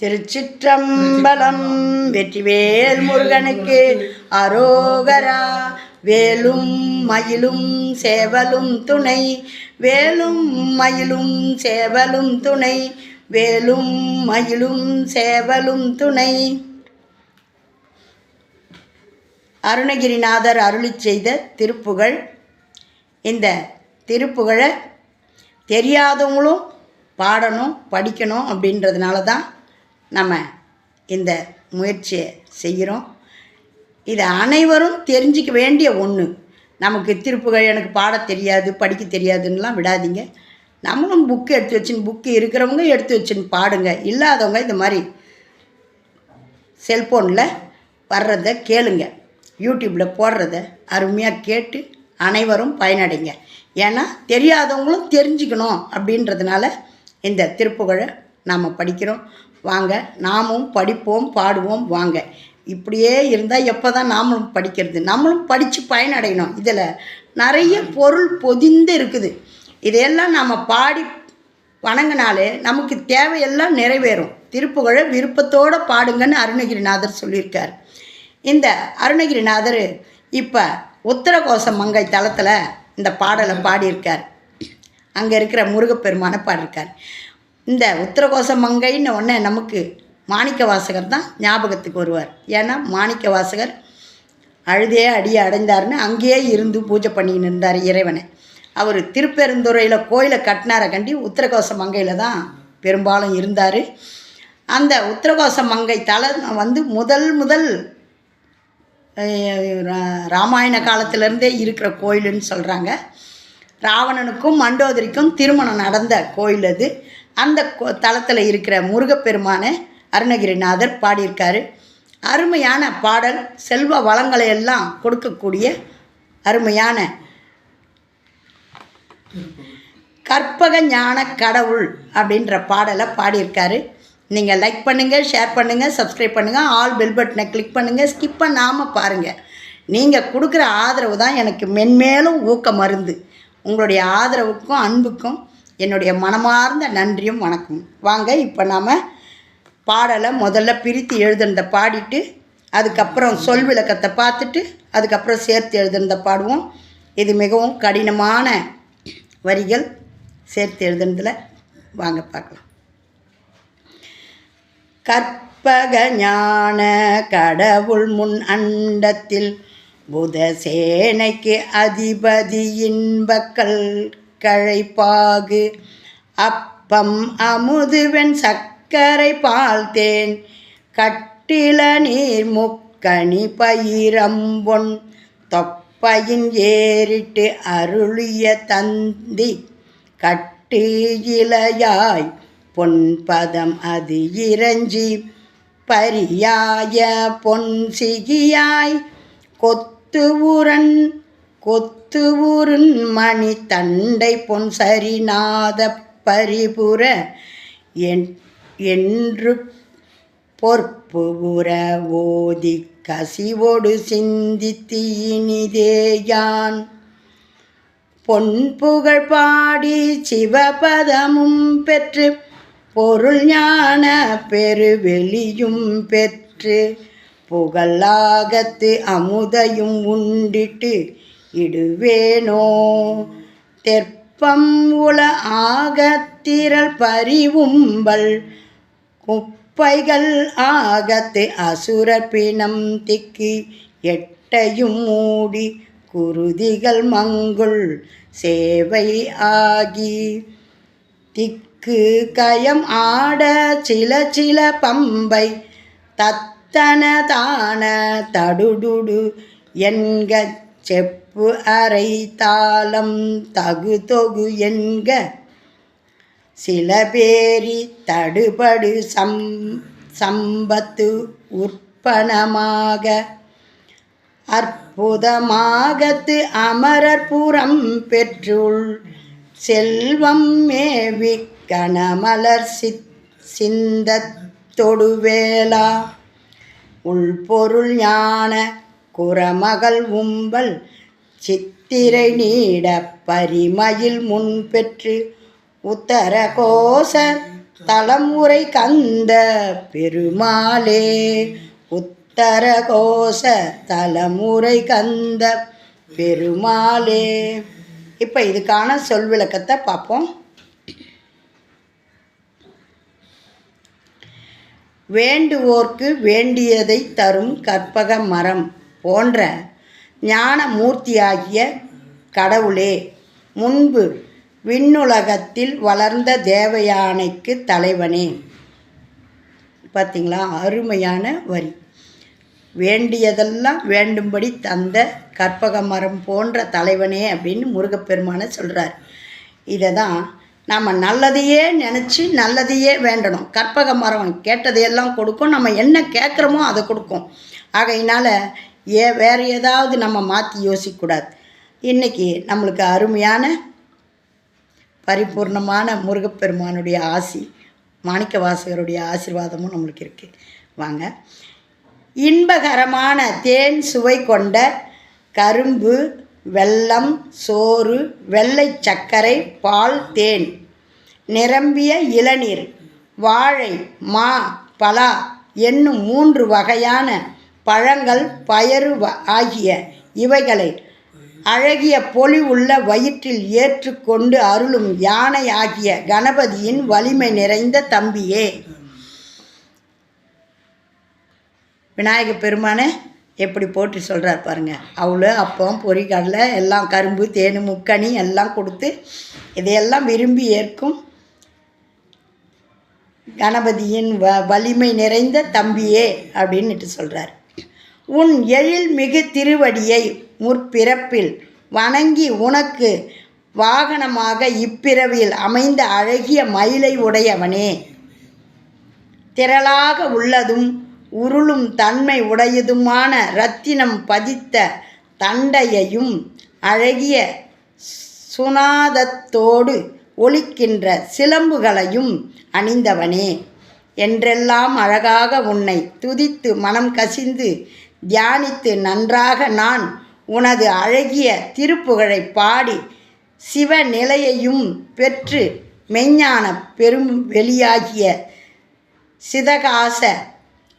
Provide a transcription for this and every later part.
திருச்சிற்றம்பலம் வெற்றிவேல் முருகனுக்கு அரோகரா. வேலும் மயிலும் சேவலும் துணை. வேலும் மயிலும் சேவலும் துணை. வேலும் மயிலும் சேவலும் துணை. அருணகிரிநாதர் அருளிச் செய்த திருப்புகழ். இந்த திருப்புகழை தெரியாதவங்களும் பாடணும் படிக்கணும் அப்படின்றதுனால தான் நம்ம இந்த முயற்சியை செய்கிறோம். இது அனைவரும் தெரிஞ்சிக்க வேண்டிய ஒன்று நமக்கு திருப்புகள் எனக்கு பாட தெரியாது படிக்க தெரியாதுன்னெலாம் விடாதீங்க. நம்மளும் புக்கு எடுத்து வச்சுன்னு புக்கு இருக்கிறவங்க எடுத்து வச்சுன்னு பாடுங்க. இல்லாதவங்க இந்த மாதிரி செல்ஃபோனில் வர்றதை கேளுங்க. யூடியூப்பில் போடுறத அருமையாக கேட்டு அனைவரும் பயனடைங்க. ஏன்னா தெரியாதவங்களும் தெரிஞ்சுக்கணும் அப்படின்றதுனால இந்த திருப்புகழை நாம் படிக்கிறோம். வாங்க நாமும் படிப்போம் பாடுவோம் வாங்க. இப்படியே இருந்தால் எப்போ தான் நாமளும் படிக்கிறது? நம்மளும் படித்து பயனடையணும். இதில் நிறைய பொருள் பொதிந்து இருக்குது. இதையெல்லாம் நாம் பாடி வணங்கினாலே நமக்கு தேவையெல்லாம் நிறைவேறும். திருப்புகழை விருப்பத்தோடு பாடுங்கன்னு அருணகிரிநாதர் சொல்லியிருக்கார். இந்த அருணகிரிநாதர் இப்போ உத்தரகோச மங்கை தளத்தில் இந்த பாடலை பாடியிருக்கார். அங்கே இருக்கிற முருகப்பெருமான பாடியிருக்கார். இந்த உத்தரகோச மங்கைன்னு ஒன்று நமக்கு மாணிக்க வாசகர் தான் ஞாபகத்துக்கு வருவார். ஏன்னா மாணிக்க வாசகர் அழுதே அடியே அடைந்தார்னு அங்கேயே இருந்து பூஜை பண்ணின்னு இருந்தார் இறைவனை. அவர் திருப்பெருந்துறையில் கோயிலை கட்டினாரை கண்டி உத்தரகோச மங்கையில் தான் பெரும்பாலும் இருந்தார். அந்த உத்தரகோச மங்கை தலை வந்து முதல் முதல் ரா- ராமாயண காலத்திலேருந்தே இருக்கிற கோயிலுன்னு சொல்கிறாங்க ராவணனுக்கும் மண்டோதரிக்கும் திருமணம் நடந்த கோயில் அது. அந்த தளத்தில் இருக்கிற முருகப்பெருமானை அருணகிரிநாதர் பாடியிருக்காரு. அருமையான பாடல் செல்வ வளங்களை எல்லாம் கொடுக்கக்கூடிய அருமையான கற்பக ஞான கடவுள் அப்படின்ற பாடலை பாடியிருக்காரு. நீங்கள் லைக் பண்ணுங்கள் ஷேர் பண்ணுங்கள் சப்ஸ்கிரைப் பண்ணுங்கள் ஆல் பெல் பட்டனை கிளிக் பண்ணுங்கள் ஸ்கிப் பண்ணாமல் பாருங்கள் நீங்கள் கொடுக்குற ஆதரவு தான் எனக்கு மென்மேலும் ஊக்க மருந்து உங்களுடைய ஆதரவுக்கும் அன்புக்கும் என்னுடைய மனமார்ந்த நன்றியும் வணக்கம். வாங்க இப்போ நாம் பாடலை முதல்ல பிரித்து எழுதுனதை பாடிட்டு அதுக்கப்புறம் சொல் விளக்கத்தை பார்த்துட்டு அதுக்கப்புறம் சேர்த்து எழுதுனதை பாடுவோம். இது மிகவும் கடினமான வரிகள். சேர்த்து எழுதுனதில் வாங்க பார்க்கலாம். கற்பக ஞான கடவுள் முன் அண்டத்தில் புதசேனைக்கு அதிபதி இன்பக்கள் கழைப்பாகு அப்பம் அமுதுவெண் சர்க்கரை பால் தேன். கட்டில நீர் முக்கணி பயிரம்பொன் தொப்பையின் ஏறிட்டு அருளிய தந்தி. கட்டு இலையாய் பொன்பதம் அது இறஞ்சி பரியாய பொன் சிகியாய். கொத்து ஊருன் மணி தண்டை பொன் சரிநாத பரிபுர என் என்று பொற்பு புற ஓதி கசிவோடு சிந்தித்து இனிதேயான். பொன் புகழ் பாடி சிவபதமும் பெற்று பொருள் ஞான பெருவெளியும் பெற்று புகழாகத்து அமுதையும் உண்டிட்டு இடுவேனோ? தெற்பம் உள ஆகத்திரள் பரிவும்பல் குப்பைகள் ஆகத்து அசுர பிணம் எட்டையும் மூடி குருதிகள் மங்குள் சேவை ஆகி. திக்கு கயம் ஆட சில சில பம்பை தத்தன தான தடுடுடு என்க செப்பு அறை தாளம் தகு தொகு என்க. சில பேரி தடுபடு சம் சம்பத்து உற்பனமாக. அற்புதமாகத்து அமரர் புறம் பெற்றுள் செல்வம் மேவி கனமலர் சித் சிந்தத் தொடுவேளா. உள்பொருள் ஞான குறமகள் உம்பல் சித்திரை நீட பரிமயில் முன் பெற்று உத்தர கோச தலைமுறை கந்த பெருமாளே. உத்தர கோஷ தலைமுறை கந்த பெருமாளே. இப்போ இதுக்கான சொல் விளக்கத்தை பார்ப்போம். வேண்டுவோர்க்கு வேண்டியதை தரும் கற்பக மரம் போன்ற ஞான மூர்த்தியாகிய கடவுளே முன்பு விண்ணுலகத்தில் வளர்ந்த தேவயானைக்கு தலைவனே. பார்த்தீங்களா அருமையான வரி. வேண்டியதெல்லாம் வேண்டும்படி தந்த கற்பக மரம் போன்ற தலைவனே அப்படின்னு முருகப்பெருமானை சொல்கிறார் இதை தான் நம்ம நல்லதையே நினச்சி நல்லதையே வேண்டணும். கற்பக மரம் கேட்டதையெல்லாம் கொடுக்கும். நம்ம என்ன கேட்குறோமோ அதை கொடுக்கும். ஆகையினால் ஏ வேறு ஏதாவது நம்ம மாற்றி யோசிக்கக்கூடாது. இன்றைக்கி நம்மளுக்கு அருமையான பரிபூர்ணமான முருகப்பெருமானுடைய ஆசி மாணிக்க வாசகருடைய ஆசிர்வாதமும் நம்மளுக்கு இருக்குது வாங்க. இன்பகரமான தேன் சுவை கொண்ட கரும்பு வெல்லம் சோறு வெள்ளை சர்க்கரை பால் தேன் நிரம்பிய இளநீர் வாழை மா பலா என்னும் மூன்று வகையான பழங்கள் பயறு வ- ஆகிய இவைகளை அழகிய பொலிவுள்ள வயிற்றில் ஏற்றுக்கொண்டு அருளும் யானை ஆகிய கணபதியின் வலிமை நிறைந்த தம்பியே. விநாயக பெருமானை எப்படி போட்டு சொல்கிறார் பாருங்க. அவ்வளோ அப்பம் பொரிக்கடலை எல்லாம் கரும்பு தேன் முக்கனி எல்லாம் கொடுத்து இதையெல்லாம் விரும்பி ஏற்கும் கணபதியின் வ வலிமை நிறைந்த தம்பியே அப்படின்னுட்டு சொல்கிறார் உன் எழில் மிகு திருவடியை முற்பிறப்பில் வணங்கி உனக்கு வாகனமாக இப்பிறவியில் அமைந்த அழகிய மயிலை உடையவனே. திரளாக உள்ளதும் உருளும் தன்மை உடையதுமான இரத்தினம் பதித்த தண்டையையும் அழகிய சுனாதத்தோடு ஒழிக்கின்ற சிலம்புகளையும் அணிந்தவனே. என்றெல்லாம் அழகாக உன்னை துதித்து மனம் கசிந்து தியானித்து நன்றாக நான் உனது அழகிய திருப்புகழை பாடி சிவநிலையையும் பெற்று மெஞ்ஞான பெரும் வெளியாகிய சிதகாச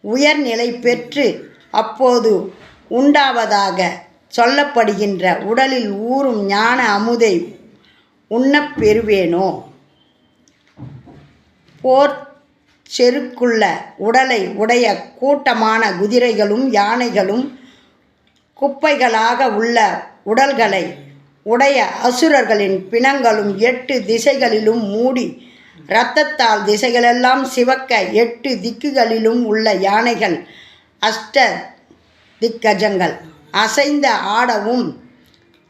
உயர்நிலை பெற்று அப்போது உண்டாவதாக சொல்லப்படுகின்ற உடலில் ஊறும் ஞான அமுதை உண்ணப் பெறுவேனோ? போர் செருக்குள்ள உடலை உடைய கூட்டமான குதிரைகளும் யானைகளும் குப்பைகளாக உள்ள உடல்களை உடைய அசுரர்களின் பிணங்களும் எட்டு திசைகளிலும் மூடி இரத்தத்தால் திசைகளெல்லாம் சிவக்க எட்டு திக்குகளிலும் உள்ள யானைகள் அஷ்ட திக்கஜங்கள். அசைந்த ஆடவும்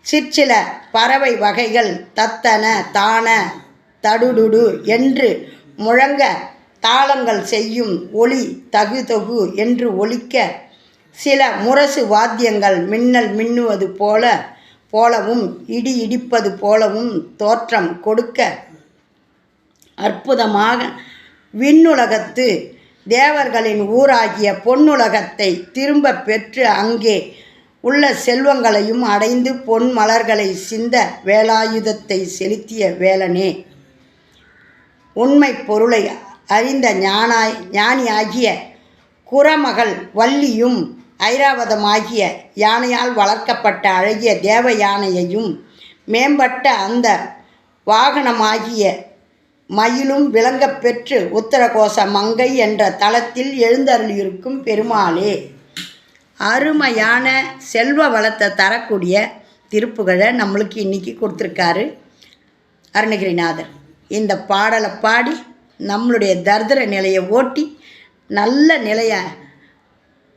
சிற்சில பறவை வகைகள் தத்தன தான தடுடுடு என்று முழங்க தாளங்கள் செய்யும் ஒளி தகு தகு என்று ஒலிக்க சில முரசு வாத்தியங்கள் மின்னல் மின்னுவது போல போலவும் இடி இடிப்பது போலவும் தோற்றம் கொடுக்க அற்புதமாக விண்ணுலகத்து தேவர்களின் ஊராகிய பொன்னுலகத்தை திரும்ப பெற்று அங்கே உள்ள செல்வங்களையும் அடைந்து பொன் மலர்களை சிந்த வேலாயுதத்தை செலுத்திய வேலனே. உண்மை பொருளை அறிந்த ஞானாய் ஞானியாகிய குரமகள் வள்ளியும் ஐராவதமாகிய யானையால் வளர்க்கப்பட்ட அழகிய தேவ யானையையும் மேம்பட்ட அந்த வாகனமாகிய மயிலும் விளங்கப் பெற்று உத்தரகோச மங்கை என்ற தளத்தில் எழுந்தருளியிருக்கும் பெருமாளே. அருமையான செல்வ வளத்தை தரக்கூடிய திருப்புகழை நம்மளுக்கு இன்றைக்கி கொடுத்துருக்காரு அருணகிரிநாதர். இந்த பாடலை பாடி நம்மளுடைய தரித்திர நிலையை ஓட்டி நல்ல நிலையை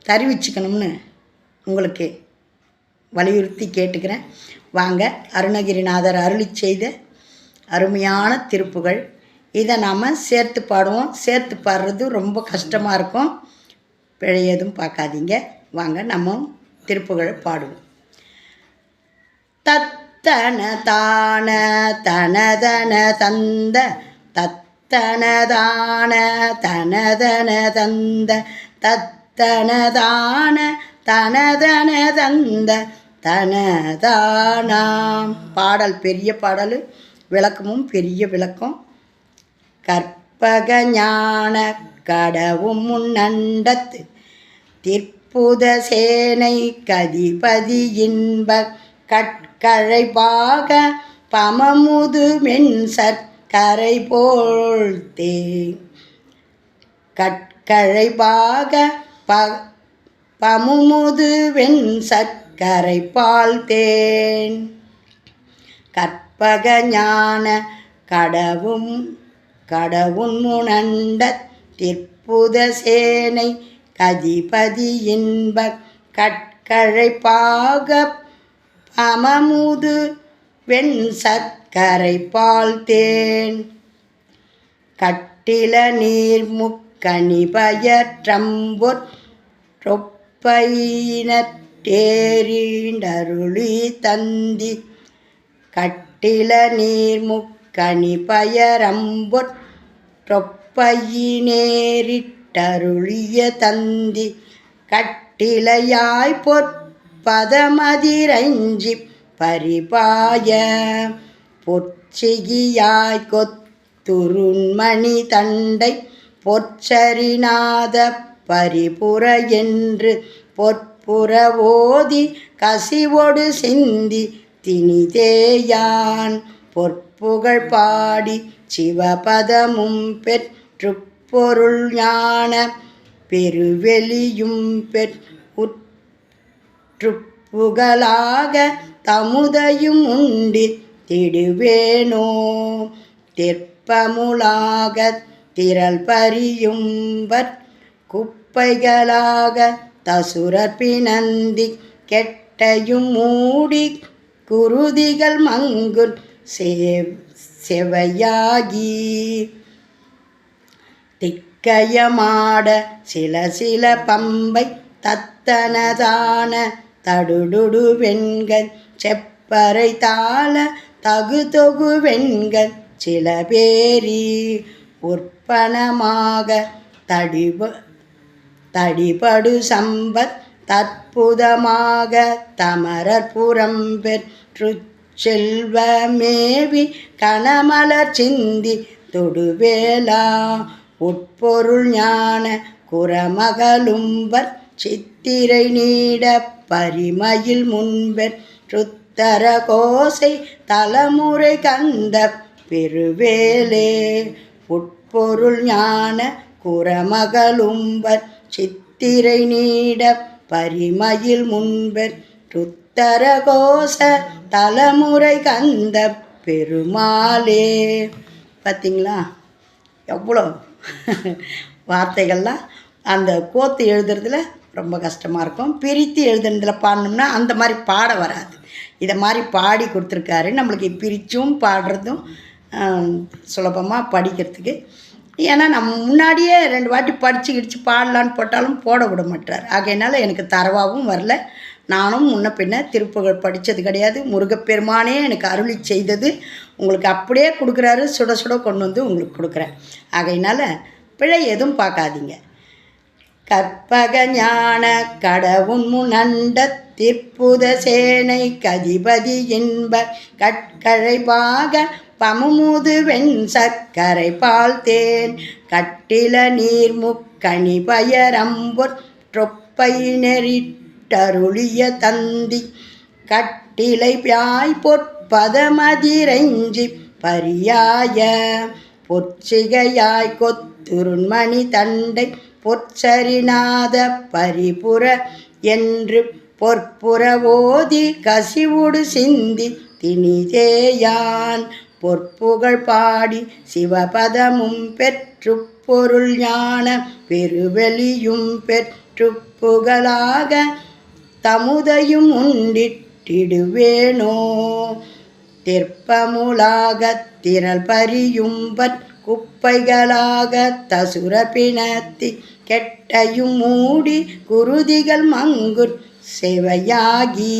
தருவிச்சுக்கணும்னு உங்களுக்கு வலியுறுத்தி கேட்டுக்கிறேன். வாங்க அருணகிரிநாதர் அருளி செய்த அருமையான திருப்புகள். இதை நாம் சேர்த்து பாடுவோம். சேர்த்து பாடுறது ரொம்ப கஷ்டமாக இருக்கும். பிழை எதுவும் பார்க்காதீங்க. வாங்க நம்ம திருப்புகள் பாடுவோம். தத்தன தான தனதன தந்த தத் தனதான தனதன தந்த தத்தனதான தனதன தந்த தனதானாம் பாடல் பெரிய பாடல் விளக்கமும் பெரிய விளக்கம். கற்பக ஞான கடவும் முன்னண்டத்து திற்புத சேனை கதிபதி இன்ப கற்கழைப்பாக பமமுது மென் கரை போல் தே கற்கழை பாக ப பமுமுது வெண் சற்கரை பால் தேன். கற்பக ஞான கடவும் கடவுன் முனண்ட திற்புத சேனை கதிபதி இன்ப கற்கழை பாக பமமுது வெண் சர்க்கரை பால் தேன். கட்டில நீர் முக்கணி பயற்றம்பொற் ரொப்பையினட்டேரிண்டருளி தந்தி. கட்டில நீர் முக்கணி பயரம்பொற் ரொப்பையினேரிட்டருளிய தந்தி. கட்டிலையாய் பொற்பதமதிரஞ்சி பரிபாய. பொற்சிகியாய் கொத்துருண்மணி தண்டை பொற்சரிநாத பரிபுர என்று பொற்புற ஓதி கசிவொடு சிந்தி திணிதேயான். பொற்புகழ் பாடி சிவபதமும் பெற்று பொருள் ஞான பெருவெளியும் பெற்றுப்புகழாக தமுதையும் உண்டி திடுவேனோ. தெற்பமுலாக திரள் பரியும்பற் குப்பைகளாக தசுரர் பிணந்தி கெட்டையும் மூடி குருதிகள் மங்குன் செவ் செவையாகி. திக்கயமாட சில சில பம்பை தத்தனதான தடுடுடு வெண்கள் செப்பறை தாள தகு தொகு வெண்கள் சில பேரி உற்பணமாக தடிப தடிபடு சம்பத் தற்புதமாக தமரர் புறம் பெற்று செல்வமேவி கணமலர் சிந்தி தொடுவேலா உட்பொருள் ஞான குரமகளும்பர் சித்திரை நீட பரிமையில் பரிமயில் ருத்தர கோசை தலைமுறை கந்த பெருவேலே. உட்பொருள் ஞான குரமகளும்பர் சித்திரை நீட பரிமயில் ருத்தர கோச தலைமுறை கந்த பெருமாளே. பார்த்தீங்களா எவ்வளோ வார்த்தைகள்லாம் அந்த கோத்து எழுதுறதுல ரொம்ப கஷ்டமாக இருக்கும். பிரித்து எழுதுனதில் பாடினோம்னா அந்த மாதிரி பாட வராது. இதை மாதிரி பாடி கொடுத்துருக்காரு. நம்மளுக்கு பிரித்தும் பாடுறதும் சுலபமாக படிக்கிறதுக்கு. ஏன்னா நம்ம முன்னாடியே ரெண்டு வாட்டி படித்து கிடிச்சு பாடலான்னு போட்டாலும் போட விட மாட்டார் ஆகையினால எனக்கு தரவாகவும் வரல. நானும் முன்ன பின்ன திருப்புகழ் படித்தது கிடையாது. முருகப்பெருமானே எனக்கு அருளி செய்தது. உங்களுக்கு அப்படியே கொடுக்குறாரு. சுட சுட கொண்டு வந்து உங்களுக்கு கொடுக்குறேன். ஆகையினால பிழை எதுவும் பார்க்காதீங்க. கற்பக ஞான கடவுன் முனண்ட திற்புத சேனை கதிபதி இன்ப கற்கழை பாக பமுமுது வெண் சர்க்கரை பால் தேன். கட்டில நீர்முக்கணி பயரம்பொற் பயரம்பொற்றொப்பை நெறிட்டருளிய தந்தி. கட்டிலை பியாய் பொற்பதமதிரஞ்சி பரியாய. பொற்சிகையாய் கொத்துருண்மணி தண்டை பொற்சரிநாத பரிபுர என்று பொற்புற ஓதி கசிவுடு சிந்தி திணிதேயான். பொற்புகழ் பாடி சிவபதமும் பெற்று பொருள் ஞான பெருவெளியும் பெற்று புகழாக தமுதையும் உண்டிட்டிடுவேனோ. தெற்பமுலாகத் திரள் பரியும்பற் குப்பைகளாக தசுர பிணத்தி கெட்டையும் மூடி குருதிகள் மங்குர் செவையாகி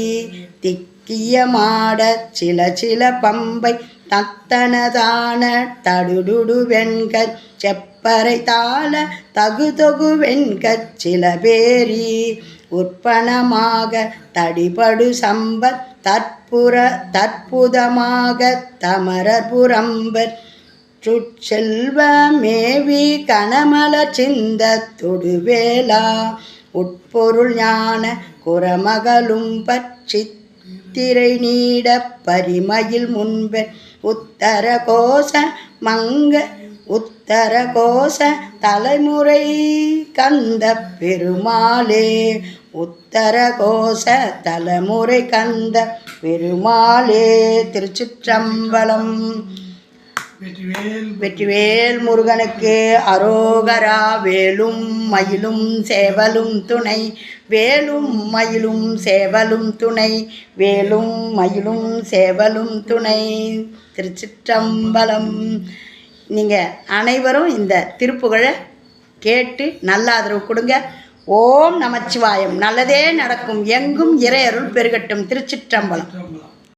திக்கிய மாட சில சில பம்பை தத்தனதான தடுடுடு வெண்கச் செப்பறை தாள தகு தொகு வெண்கச் சில பேரி உற்பணமாக தடிபடு சம்பத் தற்புற தற்புதமாக தமரர் புறம்பர் கனமல சிந்த தொடுவேலா உட்பொருள் ஞான குரமகளும் பச்சித்திரை நீட பரிமையில் முன்பே உத்தர கோஷ மங்க உத்தர கோஷ தலைமுறை கந்த பெருமாளே. உத்தர கோஷ தலைமுறை கந்த பெருமாளே. திருச்சிற்றம்பலம் வெற்றிவேல் வெற்றிவேல் முருகனுக்கு அரோகரா வேலும் மயிலும் சேவலும் துணை. வேலும் மயிலும் சேவலும் துணை வேலும் மயிலும் சேவலும் துணை. திருச்சிற்றம்பலம். நீங்கள் அனைவரும் இந்த திருப்புகழை கேட்டு நல்ல ஆதரவு கொடுங்க. ஓம் நமச்சிவாயம். நல்லதே நடக்கும். எங்கும் இறையருள் பெருகட்டும். திருச்சிற்றம்பலம்.